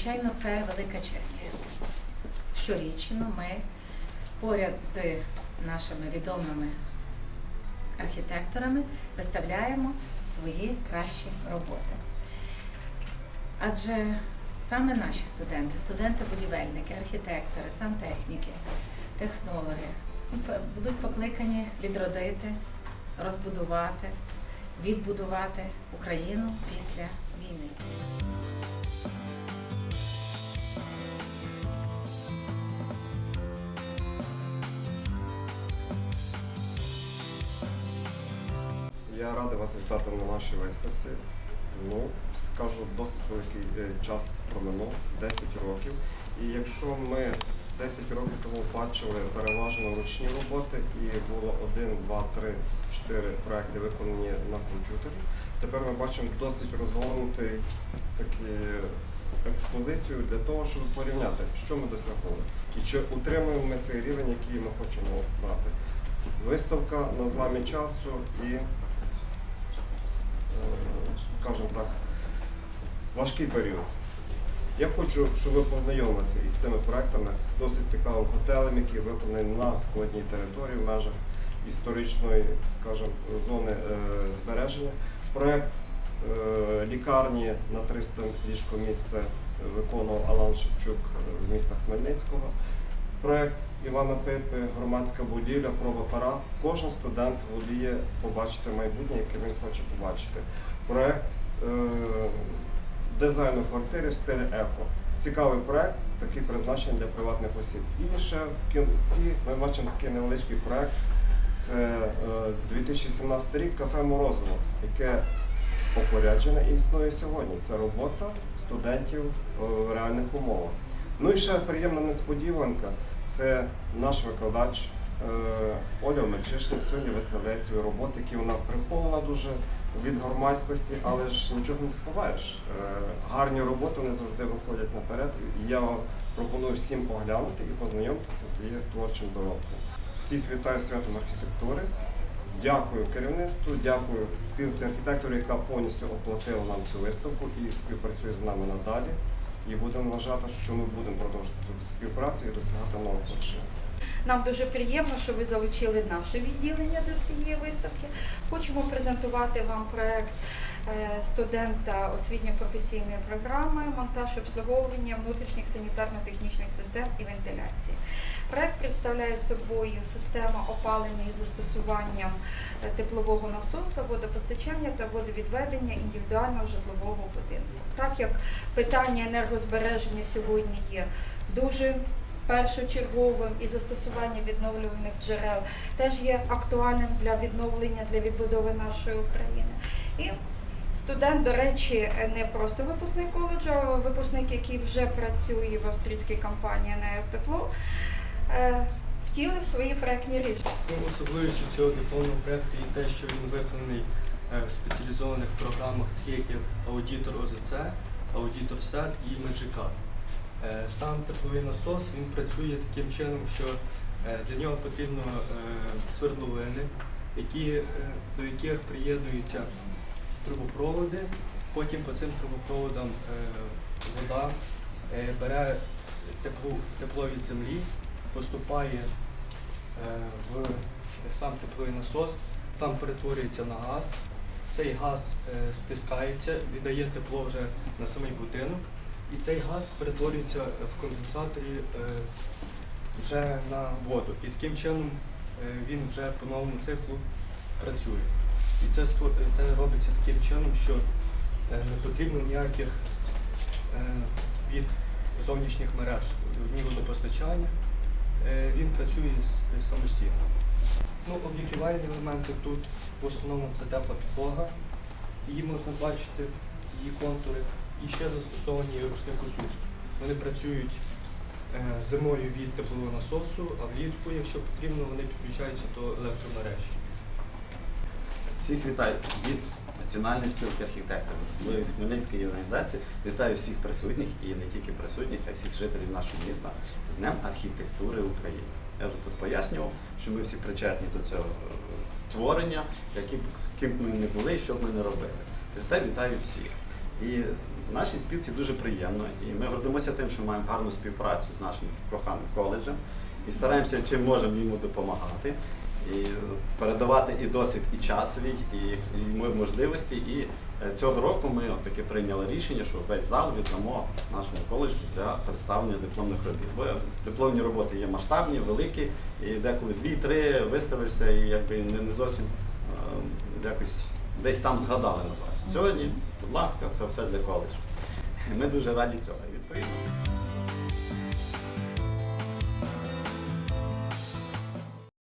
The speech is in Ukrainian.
звичайно, це велика честь. Щорічно ми поряд з нашими відомими архітекторами виставляємо свої кращі роботи. Адже саме наші студенти, студенти-будівельники, архітектори, сантехніки, технологи будуть покликані відродити, розбудувати, відбудувати Україну після війни. Я радий вас вітати на нашій виставці. Ну, скажу, досить великий е, час проминув 10 років. І якщо ми 10 років тому бачили переважно ручні роботи, і було 1, 2, 3, 4 проекти виконані на комп'ютері, тепер ми бачимо досить розгорнутий такі експозицію для того, щоб порівняти, що ми досягнули і чи утримуємо ми цей рівень, який ми хочемо брати. Виставка на зламі часу і е, скажімо так, важкий період. Я хочу, щоб ви познайомилися із цими проектами, досить цікавим готелем, який виконаний на складній території в межах історичної, скажімо, зони е, збереження. Проект е, лікарні на 300 ліжко місце виконував Алан Шевчук з міста Хмельницького. Проект Івана Пипи, громадська будівля, проба пера. Кожен студент воліє побачити майбутнє, яке він хоче побачити. Проект е, дизайну квартири в стилі еко. Цікавий проект, такий призначений для приватних осіб. І ще в кінці ми бачимо такий невеличкий проект. Це е, 2017 рік кафе Морозиво, яке опоряджене і існує сьогодні. Це робота студентів е, в реальних умовах. Ну і ще приємна несподіванка. Це наш викладач е, Оля Мельчишник сьогодні виставляє свої роботи, які вона прихована дуже від громадськості, але ж нічого не сховаєш. Е, гарні роботи вони завжди виходять наперед. Я пропоную всім поглянути і познайомитися з її творчим доробком. Всіх вітаю святом архітектури. Дякую керівництву, дякую спілці архітекторів, яка повністю оплатила нам цю виставку і співпрацює з нами надалі. І будемо вважати, що ми будемо продовжувати цю співпрацю і досягати нових вершин. Нам дуже приємно, що ви залучили наше відділення до цієї виставки. Хочемо презентувати вам проект е, студента освітньо-професійної програми монтаж обслуговування внутрішніх санітарно-технічних систем і вентиляції. Проект представляє собою систему опалення із застосуванням е, теплового насоса, водопостачання та водовідведення індивідуального житлового будинку. Як питання енергозбереження сьогодні є дуже першочерговим і застосування відновлюваних джерел теж є актуальним для відновлення, для відбудови нашої України. І студент, до речі, не просто випускник коледжу, а випускник, який вже працює в австрійській компанії «Енерготепло», е, втілив свої проектні рішення. Особливістю цього дипломного проєкту є те, що він виконаний в спеціалізованих програмах, таких як аудітор ОЗЦ, аудітор СЕТ і Меджикат. Е, Сам тепловий насос він працює таким чином, що е, для нього потрібно е, свердловини, які, е, до яких приєднуються трубопроводи. Потім по цим трубопроводам е, вода е, бере тепло, тепло від землі, поступає е, в сам тепловий насос, там перетворюється на газ. Цей газ е, стискається, віддає тепло вже на самий будинок, і цей газ перетворюється в конденсаторі е, вже на воду. І таким чином е, він вже по новому циклу працює. І це, це робиться таким чином, що не потрібно ніяких від зовнішніх мереж, ні водопостачання. Він працює самостійно. Ну, обігрівальні елементи тут в основному це тепла підлога. Її можна бачити, її контури. І ще застосовані рушникосушки. Вони працюють е, зимою від теплового насосу, а влітку, якщо потрібно, вони підключаються до електромережі. Всіх вітаю від Національної спілки архітекторів, від Хмельницької організації. Вітаю всіх присутніх і не тільки присутніх, а всіх жителів нашого міста з Днем архітектури України. Я вже тут пояснював, що ми всі причетні до цього е, творення, які ким б ми не були і що б ми не робили. Христе вітаю всіх. І Нашій спілці дуже приємно, і ми гордимося тим, що маємо гарну співпрацю з нашим коханим коледжем і стараємося чим можемо йому допомагати. І е, передавати і досвід, і час свій, і, і ми можливості. І е, цього року ми от таки прийняли рішення, що весь зал віддамо нашому коледжу для представлення дипломних робіт. Бо дипломні роботи є масштабні, великі, і деколи дві-три виставишся, і якби не, не зовсім е, якось десь там згадали назвати. Сьогодні, будь ласка, це все для коледжу. Ми дуже раді цього. Відповідно.